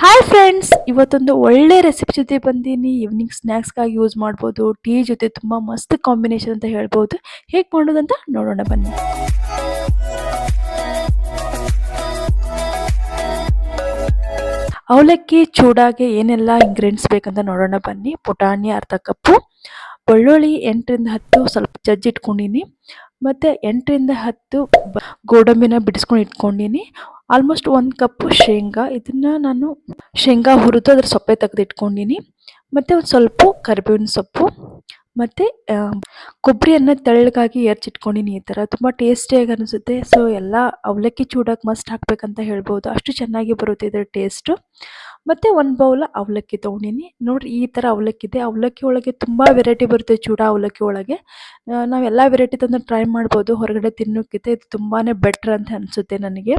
Hi friends ಇವತ್ತೊಂದು ಒಳ್ಳೆ recipe ಜೊತೆ ಬಂದೀನಿ. ಈವ್ನಿಂಗ್ ಸ್ನ್ಯಾಕ್ಸ್ಗಾಗಿ ಯೂಸ್ ಮಾಡ್ಬೋದು. ಟೀ ಜೊತೆ ತುಂಬ ಮಸ್ತ್ ಕಾಂಬಿನೇಷನ್ ಅಂತ ಹೇಳ್ಬೋದು. ಹೇಗೆ ಮಾಡೋದಂತ ನೋಡೋಣ ಬನ್ನಿ. ಅವಲಕ್ಕಿ ಚೂಡಾಗೆ ಏನೆಲ್ಲ ಇಂಗ್ರೀಡಿಯೆಂಟ್ಸ್ ಬೇಕಂತ ನೋಡೋಣ ಬನ್ನಿ. ಪುಟಾಣಿ ಅರ್ಧ ಕಪ್ಪು, ಬೆಳ್ಳುಳ್ಳಿ ಎಂಟರಿಂದ ಹತ್ತು ಸ್ವಲ್ಪ ಜಜ್ಜಿಟ್ಕೊಂಡಿನಿ ಮತ್ತು ಎಂಟರಿಂದ ಹತ್ತು ಗೋಡಂಬಿನ ಬಿಡಿಸ್ಕೊಂಡು ಇಟ್ಕೊಂಡಿನಿ. ಆಲ್ಮೋಸ್ಟ್ ಒಂದು ಕಪ್ಪು ಶೇಂಗಾ. ಇದನ್ನು ನಾನು ಶೇಂಗಾ ಹುರಿದು ಅದ್ರ ಸೊಪ್ಪೆ ತೆಗೆದು ಇಟ್ಕೊಂಡಿನಿ. ಮತ್ತು ಒಂದು ಸ್ವಲ್ಪ ಕರಿಬೇವಿನ ಸೊಪ್ಪು, ಮತ್ತು ಕೊಬ್ಬರಿಯನ್ನು ತೆಳ್ಳಗಾಗಿ ಎರ್ಚಿಟ್ಕೊಂಡಿನಿ ಈ ಥರ ತುಂಬ ಟೇಸ್ಟಿಯಾಗಿ ಅನಿಸುತ್ತೆ. ಸೊ ಎಲ್ಲ ಅವಲಕ್ಕಿ ಚೂಡಕ್ಕೆ ಮಸ್ಟ್ ಹಾಕಬೇಕಂತ ಹೇಳ್ಬೋದು. ಅಷ್ಟು ಚೆನ್ನಾಗಿ ಬರುತ್ತೆ ಇದರ ಟೇಸ್ಟು ಮತ್ತು ಒಂದು ಬೌಲ್ ಅವಲಕ್ಕಿ ತೊಗೊಂಡಿನಿ. ನೋಡಿರಿ ಈ ಥರ ಅವಲಕ್ಕಿ ಇದೆ ಅವಲಕ್ಕಿ ಒಳಗೆ ತುಂಬ ವೆರೈಟಿ ಬರುತ್ತೆ ಚೂಡ ಅವಲಕ್ಕಿ ಒಳಗೆ. ನಾವೆಲ್ಲ ವೆರೈಟಿ ತಂದು ಟ್ರೈ ಮಾಡ್ಬೋದು. ಹೊರಗಡೆ ತಿನ್ನೋಕ್ಕಿಂತ ಇದು ತುಂಬಾ ಬೆಟ್ರ್ ಅಂತ ಅನಿಸುತ್ತೆ ನನಗೆ.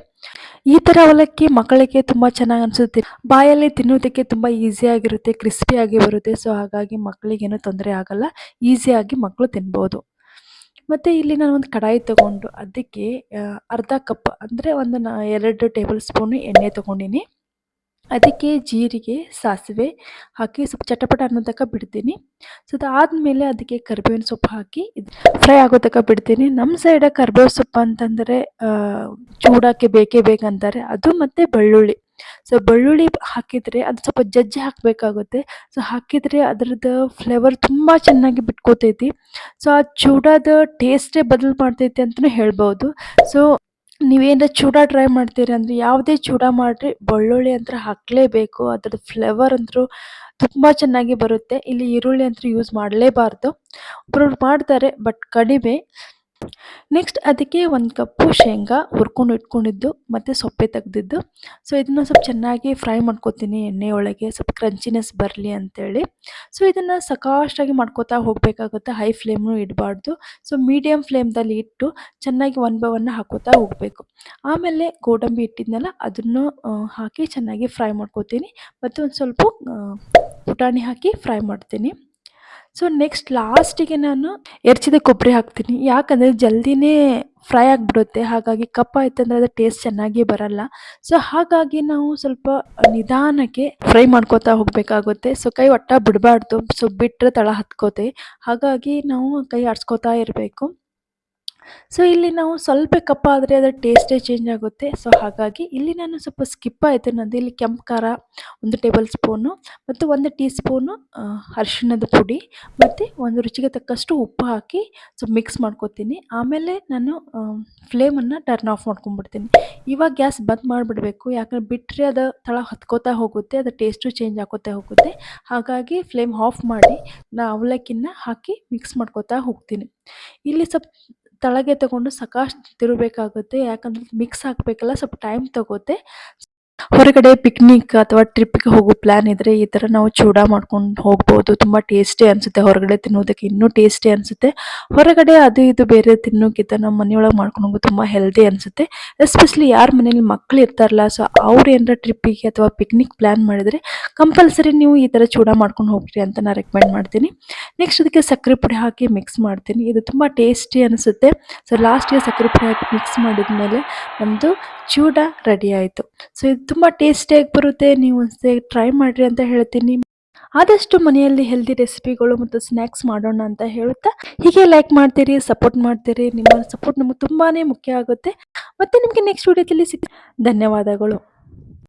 ಈ ಥರ ಅವಲಕ್ಕಿ ಮಕ್ಕಳಿಗೆ ತುಂಬ ಚೆನ್ನಾಗಿ ಅನಿಸುತ್ತೆ. ಬಾಯಲ್ಲಿ ತಿನ್ನೋದಕ್ಕೆ ತುಂಬ ಈಸಿಯಾಗಿರುತ್ತೆ ಕ್ರಿಸ್ಪಿಯಾಗಿ ಬರುತ್ತೆ. ಸೊ ಹಾಗಾಗಿ ಮಕ್ಕಳಿಗೇನು ತೊಂದರೆ ಆಗಲ್ಲ. ಈಸಿಯಾಗಿ ಮಕ್ಕಳು ತಿನ್ಬೋದು. ಮತ್ತು ಇಲ್ಲಿ ನಾನು ಒಂದು ಕಡಾಯಿ ತಗೊಂಡು, ಅದಕ್ಕೆ ಅರ್ಧ ಕಪ್ ಅಂದರೆ ಒಂದು ಎರಡು ಟೇಬಲ್ ಸ್ಪೂನು ಎಣ್ಣೆ ತೊಗೊಂಡಿನಿ. ಅದಕ್ಕೆ ಜೀರಿಗೆ, ಸಾಸಿವೆ ಹಾಕಿ ಸ್ವಲ್ಪ ಚಟಪಟ ಅನ್ನೋ ತನಕ ಬಿಡ್ತೀನಿ. ಸೊ ಅದಾದಮೇಲೆ ಅದಕ್ಕೆ ಕರಿಬೇವಿನ ಸೊಪ್ಪು ಹಾಕಿ ಫ್ರೈ ಆಗೋ ತನಕ ಬಿಡ್ತೀನಿ. ನಮ್ಮ ಸೈಡ ಕರಿಬೇವು ಸೊಪ್ಪು ಅಂತಂದರೆ ಚೂಡಕ್ಕೆ ಬೇಕೇ ಬೇಕಂತಾರೆ ಅದು ಮತ್ತು ಬೆಳ್ಳುಳ್ಳಿ. ಸೊ ಬೆಳ್ಳುಳ್ಳಿ ಹಾಕಿದರೆ ಅದು ಸ್ವಲ್ಪ ಜಜ್ಜಿ ಹಾಕಬೇಕಾಗುತ್ತೆ. ಸೊ ಹಾಕಿದರೆ ಅದರದ್ದು ಫ್ಲೇವರ್ ತುಂಬ ಚೆನ್ನಾಗಿ ಬಿಟ್ಕೋತೈತಿ. ಸೊ ಆ ಚೂಡಾದ ಟೇಸ್ಟೇ ಬದಲು ಮಾಡ್ತೈತಿ ಅಂತಲೂ ಹೇಳ್ಬೋದು. ಸೊ ನೀವೇನಾರ ಚೂಡ ಟ್ರೈ ಮಾಡ್ತೀರಿ ಅಂದರೆ ಯಾವುದೇ ಚೂಡ ಮಾಡಿರಿ, ಬೆಳ್ಳುಳ್ಳಿ ಅಂತ ಹಾಕಲೇಬೇಕು ಅದ್ರದ್ದು ಫ್ಲೇವರ್ ಅಂತೂ ತುಂಬ ಚೆನ್ನಾಗಿ ಬರುತ್ತೆ. ಇಲ್ಲಿ ಈರುಳ್ಳಿ ಅಂತೂ ಯೂಸ್ ಮಾಡಲೇಬಾರ್ದು. ಒಬ್ಬರು ಮಾಡ್ತಾರೆ ಬಟ್ ಕಡಿಮೆ. ನೆಕ್ಸ್ಟ್ ಅದಕ್ಕೆ ಒಂದು ಕಪ್ಪು ಶೇಂಗಾ ಹುರ್ಕೊಂಡು ಇಟ್ಕೊಂಡಿದ್ದು, ಮತ್ತು ಸೊಪ್ಪೆ ತೆಗ್ದಿದ್ದು. ಸೊ ಇದನ್ನು ಸ್ವಲ್ಪ ಚೆನ್ನಾಗಿ ಫ್ರೈ ಮಾಡ್ಕೊತೀನಿ ಎಣ್ಣೆ ಸ್ವಲ್ಪ ಕ್ರಂಚಿನೆಸ್ ಬರಲಿ ಅಂತೇಳಿ. ಸೊ ಇದನ್ನು ಸಕಾಷ್ಟಾಗಿ ಮಾಡ್ಕೋತಾ ಹೋಗಬೇಕಾಗುತ್ತೆ ಹೈ ಫ್ಲೇಮ್ನು ಇಡಬಾರ್ದು. ಸೊ ಮೀಡಿಯಮ್ ಫ್ಲೇಮ್ದಲ್ಲಿ ಇಟ್ಟು ಚೆನ್ನಾಗಿ ಒನ್ ಬೈ ಒನ್ ಹಾಕೋತಾ ಹೋಗಬೇಕು. ಆಮೇಲೆ ಗೋಡಂಬಿ ಇಟ್ಟಿದ್ನಲ್ಲ, ಅದನ್ನು ಹಾಕಿ ಚೆನ್ನಾಗಿ ಫ್ರೈ ಮಾಡ್ಕೋತೀನಿ. ಮತ್ತು ಒಂದು ಸ್ವಲ್ಪ ಪುಟಾಣಿ ಹಾಕಿ ಫ್ರೈ ಮಾಡ್ತೀನಿ. ಸೊ ನೆಕ್ಸ್ಟ್ ಲಾಸ್ಟಿಗೆ ನಾನು ಎರ್ಚಿದ ಕೊಬ್ಬರಿ ಹಾಕ್ತೀನಿ. ಯಾಕಂದರೆ ಜಲ್ದಿನೇ ಫ್ರೈ ಆಗಿಬಿಡುತ್ತೆ. ಹಾಗಾಗಿ ಕಪ್ಪಾಯ್ತಂದ್ರೆ ಅದು ಟೇಸ್ಟ್ ಚೆನ್ನಾಗಿ ಬರಲ್ಲ. ಸೊ ಹಾಗಾಗಿ ನಾವು ಸ್ವಲ್ಪ ನಿಧಾನಕ್ಕೆ ಫ್ರೈ ಮಾಡ್ಕೋತಾ ಹೋಗಬೇಕಾಗುತ್ತೆ. ಸೊ ಕೈ ಒಟ್ಟ ಬಿಡಬಾರ್ದು. ಸೊ ಬಿಟ್ಟರೆ ತಳ ಹತ್ಕೋತೆ. ಹಾಗಾಗಿ ನಾವು ಕೈ ಆಡಿಸ್ಕೋತಾ ಇರಬೇಕು. ಸೊ ಇಲ್ಲಿ ನಾವು ಸ್ವಲ್ಪ ಕಪ್ಪಾದರೆ ಅದರ ಟೇಸ್ಟೇ ಚೇಂಜ್ ಆಗುತ್ತೆ. ಸೊ ಹಾಗಾಗಿ ಇಲ್ಲಿ ನಾನು ಸ್ವಲ್ಪ ಸ್ಕಿಪ್ ಆಯಿತು. ನನ್ನದು ಇಲ್ಲಿ ಕೆಂಪು ಖಾರ ಒಂದು ಟೇಬಲ್ ಸ್ಪೂನು ಮತ್ತು ಒಂದು ಟೀ ಸ್ಪೂನು ಅರಿಶಿಣದ ಪುಡಿ, ಮತ್ತು ಒಂದು ರುಚಿಗೆ ತಕ್ಕಷ್ಟು ಉಪ್ಪು ಹಾಕಿ ಸ್ವಲ್ಪ ಮಿಕ್ಸ್ ಮಾಡ್ಕೊತೀನಿ. ಆಮೇಲೆ ನಾನು ಫ್ಲೇಮನ್ನು ಟರ್ನ್ ಆಫ್ ಮಾಡ್ಕೊಂಡ್ಬಿಡ್ತೀನಿ. ಇವಾಗ ಗ್ಯಾಸ್ ಬಂದ್ ಮಾಡಿಬಿಡಬೇಕು. ಯಾಕಂದರೆ ಬಿಟ್ಟರೆ ಅದು ತಳ ಹತ್ಕೋತಾ ಹೋಗುತ್ತೆ, ಅದು ಟೇಸ್ಟು ಚೇಂಜ್ ಆಗೋತಾ ಹೋಗುತ್ತೆ. ಹಾಗಾಗಿ ಫ್ಲೇಮ್ ಆಫ್ ಮಾಡಿ, ನಾ ಅವಲಕ್ಕಿನ ಹಾಕಿ ಮಿಕ್ಸ್ ಮಾಡ್ಕೋತಾ ಹೋಗ್ತೀನಿ. ಇಲ್ಲಿ ಸ್ವಲ್ಪ ತಳಗೆ ತಗೊಂಡು ಸಾಕಷ್ಟು ತಿರುಗಬೇಕಾಗುತ್ತೆ ಯಾಕಂದ್ರೆ ಮಿಕ್ಸ್ ಹಾಕಬೇಕಲ್ಲ ಸ್ವಲ್ಪ ಟೈಮ್ ತಗೋತೆ. ಹೊರಗಡೆ ಪಿಕ್ನಿಕ್ ಅಥವಾ ಟ್ರಿಪ್ಗೆ ಹೋಗೋ ಪ್ಲಾನ್ ಇದ್ರೆ ಈ ತರ ನಾವು ಚೂಡಾ ಮಾಡ್ಕೊಂಡು ಹೋಗ್ಬೋದು. ತುಂಬಾ ಟೇಸ್ಟಿ ಅನ್ಸುತ್ತೆ ಹೊರಗಡೆ ತಿನ್ನೋದಕ್ಕೆ, ಇನ್ನೂ ಟೇಸ್ಟಿ ಅನ್ಸುತ್ತೆ. ಹೊರಗಡೆ ಅದು ಇದು ಬೇರೆ ತಿನ್ನೋಕ್ಕಿಂತ ನಮ್ಮ ಮನೆಯೊಳಗೆ ಮಾಡ್ಕೊಂಡು ಹೋಗೋದು ತುಂಬಾ ಹೆಲ್ದಿ ಅನ್ಸುತ್ತೆ. ಎಸ್ಪೆಷಲಿ ಯಾರ ಮನೇಲಿ ಮಕ್ಳು ಇರ್ತಾರಲ್ಲ ಸೊ ಅವ್ರು ಏನಾರ ಟ್ರಿಪ್ಪಿಗೆ ಅಥವಾ ಪಿಕ್ನಿಕ್ ಪ್ಲಾನ್ ಮಾಡಿದ್ರೆ ಕಂಪಲ್ಸರಿ ನೀವು ಈ ತರ ಚೂಡಾ ಮಾಡ್ಕೊಂಡು ಹೋಗ್ರಿ ಅಂತ ನಾನು ರೆಕಮೆಂಡ್ ಮಾಡ್ತೀನಿ. ನೆಕ್ಸ್ಟ್ ಅದಕ್ಕೆ ಸಕ್ಕರೆ ಪುಡಿ ಹಾಕಿ ಮಿಕ್ಸ್ ಮಾಡ್ತೀನಿ. ಇದು ತುಂಬಾ ಟೇಸ್ಟಿ ಅನಿಸುತ್ತೆ. ಸೊ ಲಾಸ್ಟ್ಗೆ ಸಕ್ಕರೆ ಪುಡಿ ಹಾಕಿ ಮಿಕ್ಸ್ ಮಾಡಿದ್ಮೇಲೆ ನಮ್ಮದು ಚೂಡ ರೆಡಿ ಆಯಿತು. ಸೊ ಇದು ತುಂಬ ಟೇಸ್ಟಿಯಾಗಿ ಬರುತ್ತೆ. ನೀವು ಒಂದ್ಸತಿ ಟ್ರೈ ಮಾಡಿರಿ ಅಂತ ಹೇಳ್ತೀನಿ. ಆದಷ್ಟು ಮನೆಯಲ್ಲಿ ಹೆಲ್ದಿ ರೆಸಿಪಿಗಳು ಮತ್ತು ಸ್ನ್ಯಾಕ್ಸ್ ಮಾಡೋಣ ಅಂತ ಹೇಳುತ್ತಾ. ಹೀಗೆ ಲೈಕ್ ಮಾಡ್ತೀರಿ ಸಪೋರ್ಟ್ ಮಾಡ್ತೀರಿ. ನಿಮ್ಮ ಸಪೋರ್ಟ್ ನಮಗೆ ತುಂಬಾ ಮುಖ್ಯ ಆಗುತ್ತೆ. ಮತ್ತೆ ನಿಮಗೆ ನೆಕ್ಸ್ಟ್ ವಿಡಿಯೋದಲ್ಲಿ ಸಿಗ್ತೀನಿ. ಧನ್ಯವಾದಗಳು.